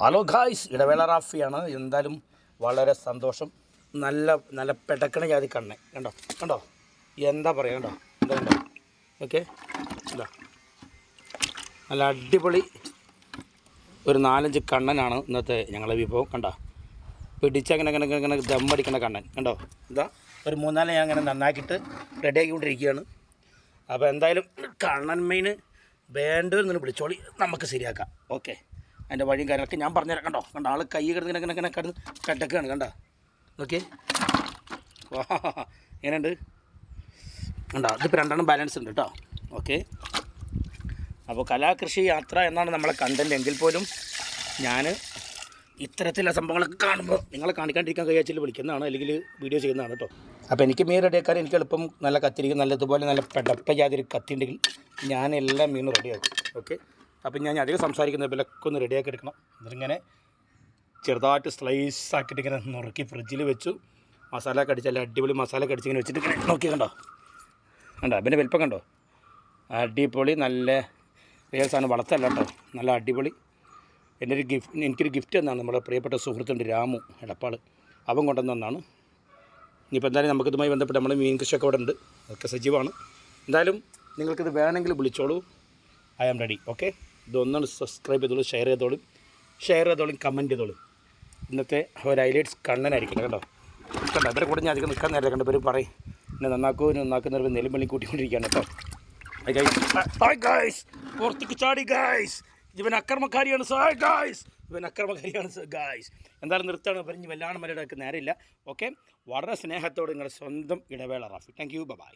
Hello guys ഇടവേള റാഫിയാണ്. എന്തായാലും വളരെ സന്തോഷം. നല്ല നല്ല പെടക്കണ ജാതി കണ്ണേ. കണ്ടോ? കണ്ടോ? എന്താ പറയുക കണ്ടോ? എന്താ കണ്ടോ? ഓക്കെ? എന്താ നല്ല അടിപൊളി ഒരു നാലഞ്ച് കണ്ണനാണ് ഇന്നത്തെ ഞങ്ങളെ വിഭവം. കണ്ടോ? പിടിച്ചങ്ങനെ അങ്ങനെ അങ്ങനെ അങ്ങനെ ദമ്മടിക്കണ കണ്ണൻ. കണ്ടോ? എന്താ ഒരു മൂന്നാൽ ഞാൻ അങ്ങനെ നന്നാക്കിയിട്ട് റെഡിയാക്കിക്കൊണ്ടിരിക്കുകയാണ് അപ്പോൾ എന്തായാലും കണ്ണൻ മെയിൻ വേണ്ടവർ നിന്ന് വിളിച്ചോളി. നമുക്ക് ശരിയാക്കാം. ഓക്കെ? അതിന്റെ വഴിയും കാര്യങ്ങളൊക്കെ ഞാൻ പറഞ്ഞുതരാം കണ്ടോ? കണ്ടോ? ആൾ കൈ കിടന്ന് ഇങ്ങനെ ഇങ്ങനെ കിടന്ന് കട്ടക്കാണ് കണ്ടോ? ഓക്കെ എങ്ങനെയുണ്ട്? കണ്ടോ? ഇതിപ്പോൾ രണ്ടെണ്ണം ബാലൻസ് ഉണ്ട് കേട്ടോ. ഓക്കെ. അപ്പോൾ കലാകൃഷി യാത്ര എന്നാണ് നമ്മളെ കണ്ടന്റ് എങ്കിൽ പോലും ഞാൻ ഇത്തരത്തിലുള്ള സംഭവങ്ങളൊക്കെ കാണുമ്പോൾ നിങ്ങളെ കാണിക്കാണ്ടിരിക്കാൻ കഴിയാച്ചിൽ വിളിക്കുന്നതാണ് അല്ലെങ്കിൽ വീഡിയോ ചെയ്യുന്നതാണ് കേട്ടോ. അപ്പോൾ എനിക്ക് മീൻ റെഡിയാക്കാൻ എനിക്ക് എളുപ്പം നല്ല കത്തിരിക്കും നല്ലതുപോലെ നല്ല പെടപ്പ ജാതിരി കത്തി ഉണ്ടെങ്കിൽ ഞാൻ എല്ലാം മീനും റെഡിയാക്കും ഓക്കെ. അപ്പം ഞാൻ അധികം സംസാരിക്കുന്ന വിലക്കൊന്ന് റെഡിയാക്കി എടുക്കണം. എന്നിട്ടിങ്ങനെ ചെറുതായിട്ട് സ്ലൈസ് ആക്കിയിട്ട് ഇങ്ങനെ നുറുക്കി ഫ്രിഡ്ജിൽ വെച്ചു. മസാല കടിച്ച് അല്ല അടിപൊളി മസാല കടിച്ച് ഇങ്ങനെ വെച്ചിട്ട് ഇങ്ങനെ നോക്കി കണ്ടോ? കണ്ടോ? പിന്നെ വലിപ്പം കണ്ടോ? അടിപൊളി നല്ല റിയൽ സാധനം. വളർത്തല്ല കേട്ടോ. നല്ല അടിപൊളി. എന്റെ ഒരു ഗിഫ്റ്റ് എനിക്കൊരു ഗിഫ്റ്റ് എന്നാണ് നമ്മുടെ പ്രിയപ്പെട്ട സുഹൃത്തുണ്ട് രാമു എടപ്പാൾ അവൻ കൊണ്ടുവന്നാണ് ഇനിയിപ്പോൾ എന്തായാലും നമുക്കിതുമായി ബന്ധപ്പെട്ട് നമ്മൾ മീൻ കൃഷിയൊക്കെ ഇവിടെ ഉണ്ട്. അതൊക്കെ സജീവമാണ്. എന്തായാലും നിങ്ങൾക്കിത് വേണമെങ്കിൽ വിളിച്ചോളൂ. ഐ ആം റെഡി ഓക്കെ ഇതൊന്നും സബ്സ്ക്രൈബ് ചെയ്തോളൂ ഷെയർ ചെയ്തോളും ഷെയർ ചെയ്തോളും കമന്റ് ചെയ്തോളും. ഇന്നത്തെ ഒരു ഹൈലൈറ്റ്സ് കണ്ണനായിരിക്കും കേട്ടോ കണ്ടോ? ഇവരെ കൂടെ ഞാൻ അധികം നിൽക്കാൻ നേരം കണ്ടപ്പോൾ ഇവർ പറയും എന്നെ നന്നാക്കൂ എന്നെ നെല്ലും നെല്ലുമ്പള്ളി കൂട്ടിക്കൊണ്ടിരിക്കുകയാണ് കേട്ടോ. ഹായ് പുറത്തേക്ക് ചാടി ഇവൻ അക്രമക്കാരിയാണ് ഇവൻ അക്രമകാരിയാണ് ഗായ്സ് എന്തായാലും നിർത്താണ് പറഞ്ഞ് വല്ലാണ്ട് മലയുടെ നേരമില്ല ഓക്കെ വളരെ സ്നേഹത്തോടെ നിങ്ങളുടെ സ്വന്തം ഇടവേള റാഫി. Thank you by